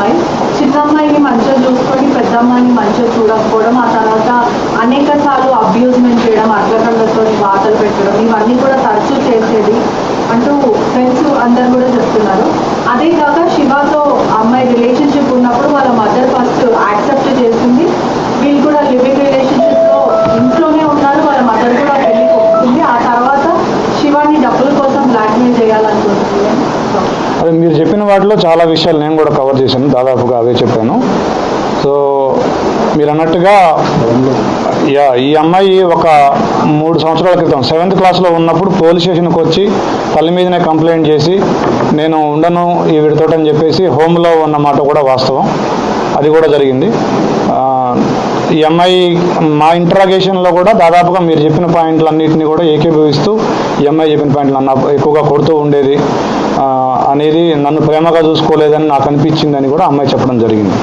అమ్మాయి చిన్న అమ్మాయిని మంచిగా చూసుకొని పెద్ద అమ్మాయిని మంచిగా చూడకపోవడం ఆ తర్వాత అనేక సార్లు అబ్యూజ్మెంట్ చేయడం అడ్లకళ్ళతో బాధలు పెట్టడం ఇవన్నీ కూడా తరచూ చేసేది అంటూ ఫ్రెండ్స్ అందరు కూడా చెప్తున్నారు. అదే కాక శివతో అది మీరు చెప్పిన వాటిలో చాలా విషయాలు నేను కూడా కవర్ చేశాను. దాదాపుగా అవే చెప్పాను. సో మీరు అన్నట్టుగా యా ఈ అమ్మాయి ఒక మూడు సంవత్సరాల క్రితం సెవెంత్ క్లాస్లో ఉన్నప్పుడు పోలీస్ స్టేషన్కి వచ్చి తల్లి మీదనే కంప్లైంట్ చేసి నేను ఉండను ఈ విడతోటని చెప్పేసి హోమ్లో ఉన్న మాట కూడా వాస్తవం. అది కూడా జరిగింది. ఈ అమ్మాయి మా ఇంట్రాగేషన్లో కూడా దాదాపుగా మీరు చెప్పిన పాయింట్లన్నింటినీ కూడా ఏకీభవిస్తూ ఈ అమ్మాయి చెప్పిన పాయింట్లు అన్న ఎక్కువగా కొడుతూ ఉండేది. అనేది నన్ను ప్రేమగా చూసుకోలేదని నాకు అనిపించిందని కూడా అమ్మాయి చెప్పడం జరిగింది.